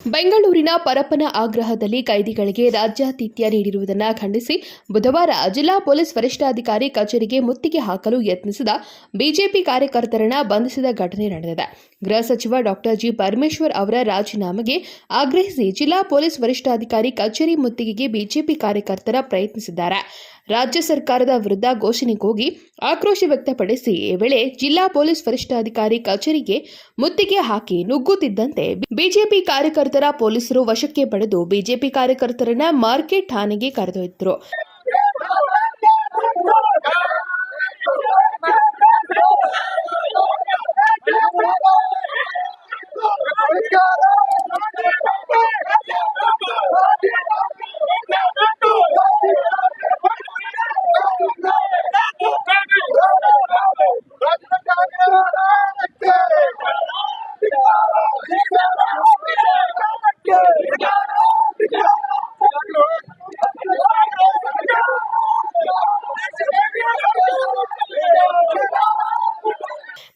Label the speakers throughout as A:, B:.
A: ಬೆಂಗಳೂರಿನ ಪರಪ್ಪನ ಆಗ್ರಹದಲ್ಲಿ ಕೈದಿಗಳಿಗೆ ರಾಜ್ಯಾತಿಥ್ಯ ನೀಡಿರುವುದನ್ನು ಖಂಡಿಸಿ ಬುಧವಾರ ಜಿಲ್ಲಾ ಪೊಲೀಸ್ ವರಿಷ್ಠಾಧಿಕಾರಿ ಕಚೇರಿಗೆ ಮುತ್ತಿಗೆ ಹಾಕಲು ಯತ್ನಿಸಿದ ಬಿಜೆಪಿ ಕಾರ್ಯಕರ್ತರನ್ನ ಬಂಧಿಸಿದ ಘಟನೆ ನಡೆದಿದೆ. ಗೃಹ ಸಚಿವ ಡಾಕ್ಟರ್ ಜಿ ಪರಮೇಶ್ವರ್ ಅವರ ರಾಜೀನಾಮೆಗೆ ಆಗ್ರಹಿಸಿ ಜಿಲ್ಲಾ ಪೊಲೀಸ್ ವರಿಷ್ಠಾಧಿಕಾರಿ ಕಚೇರಿ ಮುತ್ತಿಗೆಗೆ ಬಿಜೆಪಿ ಕಾರ್ಯಕರ್ತರ ಪ್ರಯತ್ನಿಸಿದ್ದಾರೆ. ರಾಜ್ಯ ಸರ್ಕಾರದ ವಿರುದ್ಧ ಘೋಷಣೆ ಕೂಗಿ ಆಕ್ರೋಶ ವ್ಯಕ್ತಪಡಿಸಿ ಈ ವೇಳೆ ಜಿಲ್ಲಾ ಪೊಲೀಸ್ ವರಿಷ್ಠಾಧಿಕಾರಿ ಕಚೇರಿಗೆ ಮುತ್ತಿಗೆ ಹಾಕಿ ನುಗ್ಗುತ್ತಿದ್ದಂತೆ ಬಿಜೆಪಿ ಕಾರ್ಯಕರ್ತರ ಪೊಲೀಸರು ವಶಕ್ಕೆ ಪಡೆದು ಬಿಜೆಪಿ ಕಾರ್ಯಕರ್ತರನ್ನ ಮಾರ್ಕೆಟ್ ಠಾಣೆಗೆ ಕರೆದೊಯ್ದರು.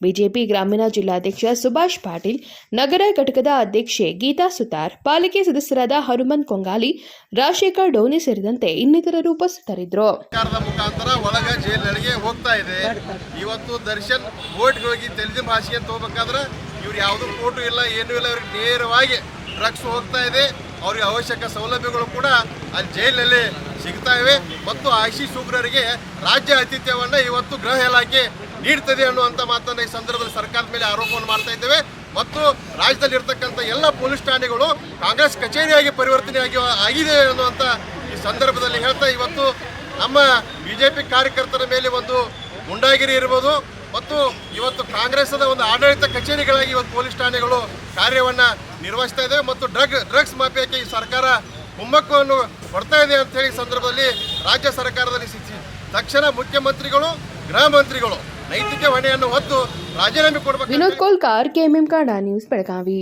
A: ಬಿಜೆಪಿ ಗ್ರಾಮೀಣ ಜಿಲ್ಲಾಧ್ಯಕ್ಷ ಸುಭಾಷ್ ಪಾಟೀಲ್, ನಗರ ಘಟಕದ ಅಧ್ಯಕ್ಷೆ ಗೀತಾ ಸುತಾರ್, ಪಾಲಿಕೆ ಸದಸ್ಯರಾದ ಹನುಮಂತ್ ಕೊಂಗಾಲಿ, ರಾಜಶೇಖರ್ ಡೋನಿ ಸೇರಿದಂತೆ ಇನ್ನಿತರರು ಉಪಸ್ಥಿತರಿದ್ದರು.
B: ಇವತ್ತು ದರ್ಶನ್ ಹೋಗಿ ತೆಲುಗು ಭಾಷೆಗೆ ತಗೋಬೇಕಾದ್ರೆ ಇವ್ರು ಯಾವುದು ಫೋಟೋ ಇಲ್ಲ, ಏನೂ ಇಲ್ಲ. ಅವ್ರಿಗೆ ನೇರವಾಗಿ ಡ್ರಗ್ಸ್ ಹೋಗ್ತಾ ಇದೆ. ಅವ್ರಿಗೆ ಅವಶ್ಯಕ ಸೌಲಭ್ಯಗಳು ಕೂಡ ಅಲ್ಲಿ ಜೈಲಿನಲ್ಲಿ ಸಿಗ್ತಾ ಇವೆ. ಮತ್ತು ಆಶೀಶ್ ಉಗ್ರರಿಗೆ ರಾಜ್ಯ ಆತಿಥ್ಯವನ್ನು ಇವತ್ತು ಗೃಹ ಇಲಾಖೆ ನೀಡ್ತದೆ ಅನ್ನುವಂಥ ಮಾತನ್ನು ಈ ಸಂದರ್ಭದಲ್ಲಿ ಸರ್ಕಾರದ ಮೇಲೆ ಆರೋಪವನ್ನು ಮಾಡ್ತಾ ಇದ್ದೇವೆ. ಮತ್ತು ರಾಜ್ಯದಲ್ಲಿ ಇರ್ತಕ್ಕಂಥ ಎಲ್ಲ ಪೊಲೀಸ್ ಠಾಣೆಗಳು ಕಾಂಗ್ರೆಸ್ ಕಚೇರಿಯಾಗಿ ಪರಿವರ್ತನೆ ಆಗಿ ಆಗಿದೆ ಅನ್ನುವಂಥ ಈ ಸಂದರ್ಭದಲ್ಲಿ ಹೇಳ್ತಾ ಇವತ್ತು ನಮ್ಮ ಬಿಜೆಪಿ ಕಾರ್ಯಕರ್ತರ ಮೇಲೆ ಒಂದು ಗುಂಡಾಗಿರಿ ಇರ್ಬೋದು. ಮತ್ತು ಇವತ್ತು ಕಾಂಗ್ರೆಸ್ನ ಒಂದು ಆಡಳಿತ ಕಚೇರಿಗಳಾಗಿ ಇವತ್ತು ಪೊಲೀಸ್ ಠಾಣೆಗಳು ಕಾರ್ಯವನ್ನು ನಿರ್ವಹಿಸ್ತಾ ಇದೆ ಮತ್ತು ಡ್ರಗ್, ಡ್ರಗ್ಸ್ ಮಾಫಿಯಾಕ್ಕೆ ಈ ಸರ್ಕಾರ ಕುಮ್ಮಕ್ಕವನ್ನು ಕೊಡ್ತಾ ಇದೆ ಅಂತ ಹೇಳಿ ಸಂದರ್ಭದಲ್ಲಿ ರಾಜ್ಯ ಸರ್ಕಾರದಲ್ಲಿ ಸಿ- ತಕ್ಷಣ ಮುಖ್ಯಮಂತ್ರಿಗಳು ಗೃಹ ಮಂತ್ರಿಗಳು ನೈತಿಕ ಹೊಣೆಯನ್ನು ಹೊತ್ತು ರಾಜೀನಾಮೆ ಕೊಡಬೇಕು
A: ವಿನೋದ್ ಕೋಲ್ಕಾರ್ ಕೆಎಂಎಂ ಕಾಡಾ ನ್ಯೂಸ್ ಬೆಳಗಾವಿ.